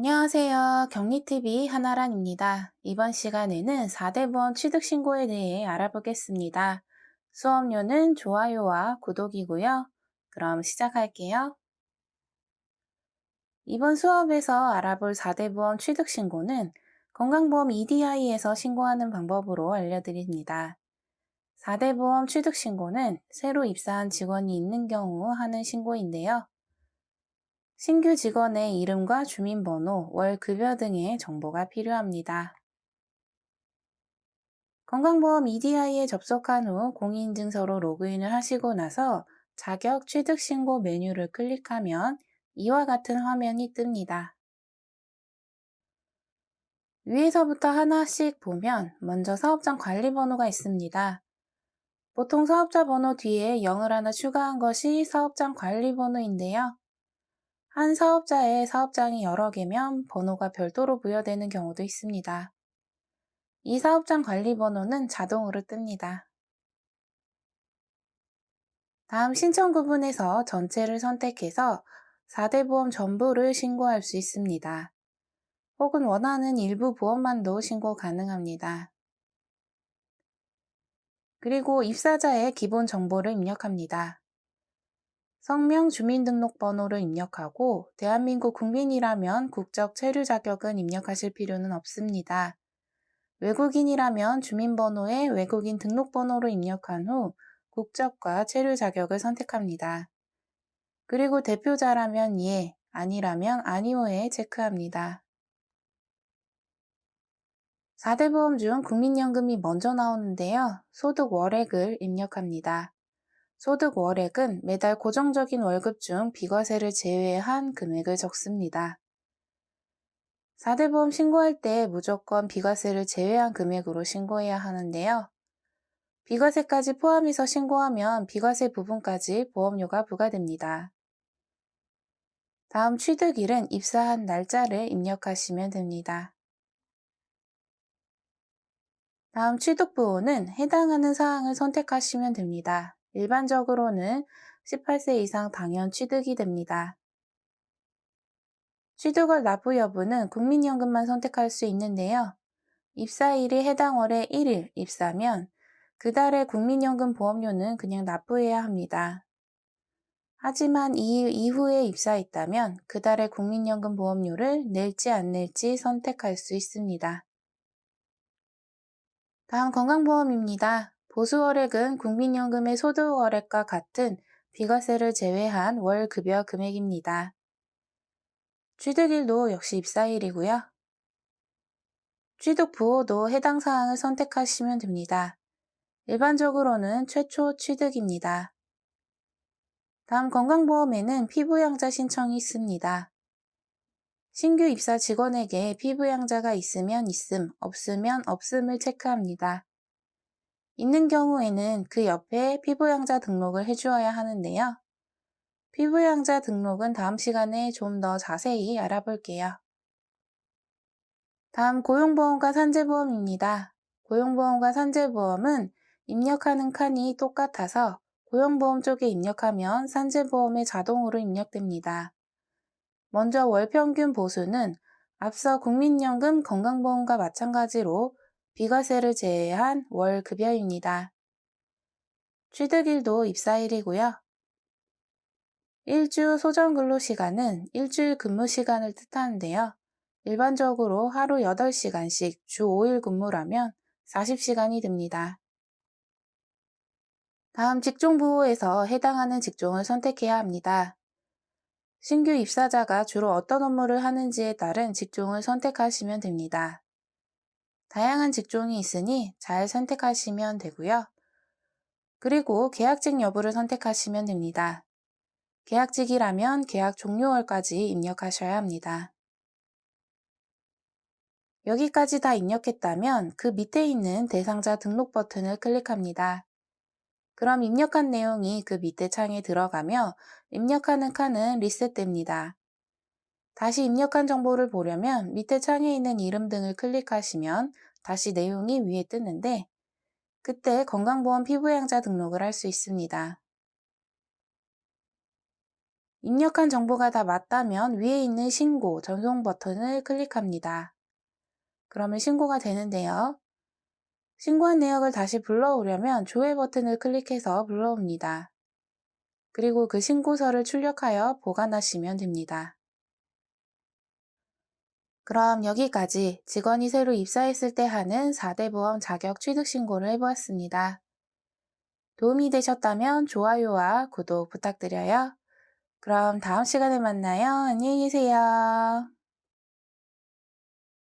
안녕하세요. 경리TV 한나란입니다. 이번 시간에는 4대 보험 취득 신고에 대해 알아보겠습니다. 수업료는 좋아요와 구독이고요. 그럼 시작할게요. 이번 수업에서 알아볼 4대 보험 취득 신고는 건강보험 EDI에서 신고하는 방법으로 알려드립니다. 4대 보험 취득 신고는 새로 입사한 직원이 있는 경우 하는 신고인데요. 신규 직원의 이름과 주민번호, 월 급여 등의 정보가 필요합니다. 건강보험 EDI에 접속한 후 공인인증서로 로그인을 하시고 나서 자격 취득 신고 메뉴를 클릭하면 이와 같은 화면이 뜹니다. 위에서부터 하나씩 보면 먼저 사업장 관리 번호가 있습니다. 보통 사업자 번호 뒤에 0을 하나 추가한 것이 사업장 관리 번호인데요. 한 사업자의 사업장이 여러 개면 번호가 별도로 부여되는 경우도 있습니다. 이 사업장 관리 번호는 자동으로 뜹니다. 다음 신청 구분에서 전체를 선택해서 4대 보험 전부를 신고할 수 있습니다. 혹은 원하는 일부 보험만도 신고 가능합니다. 그리고 입사자의 기본 정보를 입력합니다. 성명 주민등록번호를 입력하고 대한민국 국민이라면 국적 체류 자격은 입력하실 필요는 없습니다. 외국인이라면 주민번호에 외국인 등록번호를 입력한 후 국적과 체류 자격을 선택합니다. 그리고 대표자라면 예, 아니라면 아니오에 체크합니다. 4대 보험 중 국민연금이 먼저 나오는데요. 소득 월액을 입력합니다. 소득 월액은 매달 고정적인 월급 중 비과세를 제외한 금액을 적습니다. 4대 보험 신고할 때 무조건 비과세를 제외한 금액으로 신고해야 하는데요. 비과세까지 포함해서 신고하면 비과세 부분까지 보험료가 부과됩니다. 다음 취득일은 입사한 날짜를 입력하시면 됩니다. 다음 취득부호는 해당하는 사항을 선택하시면 됩니다. 일반적으로는 18세 이상 당연 취득이 됩니다. 취득월 납부 여부는 국민연금만 선택할 수 있는데요. 입사일이 해당 월의 1일 입사면 그 달의 국민연금 보험료는 그냥 납부해야 합니다. 하지만 2일 이후에 입사했다면 그 달의 국민연금 보험료를 낼지 안 낼지 선택할 수 있습니다. 다음 건강보험입니다. 보수월액은 국민연금의 소득월액과 같은 비과세를 제외한 월 급여 금액입니다. 취득일도 역시 입사일이고요. 취득 부호도 해당 사항을 선택하시면 됩니다. 일반적으로는 최초 취득입니다. 다음 건강보험에는 피부양자 신청이 있습니다. 신규 입사 직원에게 피부양자가 있으면 있음, 없으면 없음을 체크합니다. 있는 경우에는 그 옆에 피부양자 등록을 해주어야 하는데요. 피부양자 등록은 다음 시간에 좀 더 자세히 알아볼게요. 다음 고용보험과 산재보험입니다. 고용보험과 산재보험은 입력하는 칸이 똑같아서 고용보험 쪽에 입력하면 산재보험에 자동으로 입력됩니다. 먼저 월평균 보수는 앞서 국민연금 건강보험과 마찬가지로 비과세를 제외한 월 급여입니다. 취득일도 입사일이고요. 일주 소정 근로 시간은 일주일 근무 시간을 뜻하는데요. 일반적으로 하루 8시간씩 주 5일 근무라면 40시간이 됩니다. 다음 직종 부호에서 해당하는 직종을 선택해야 합니다. 신규 입사자가 주로 어떤 업무를 하는지에 따른 직종을 선택하시면 됩니다. 다양한 직종이 있으니 잘 선택하시면 되고요. 그리고 계약직 여부를 선택하시면 됩니다. 계약직이라면 계약 종료월까지 입력하셔야 합니다. 여기까지 다 입력했다면 그 밑에 있는 대상자 등록 버튼을 클릭합니다. 그럼 입력한 내용이 그 밑에 창에 들어가며 입력하는 칸은 리셋됩니다. 다시 입력한 정보를 보려면 밑에 창에 있는 이름 등을 클릭하시면 다시 내용이 위에 뜨는데 그때 건강보험 피부양자 등록을 할 수 있습니다. 입력한 정보가 다 맞다면 위에 있는 신고, 전송 버튼을 클릭합니다. 그러면 신고가 되는데요. 신고한 내역을 다시 불러오려면 조회 버튼을 클릭해서 불러옵니다. 그리고 그 신고서를 출력하여 보관하시면 됩니다. 그럼 여기까지 직원이 새로 입사했을 때 하는 4대 보험 자격 취득 신고를 해보았습니다. 도움이 되셨다면 좋아요와 구독 부탁드려요. 그럼 다음 시간에 만나요. 안녕히 계세요.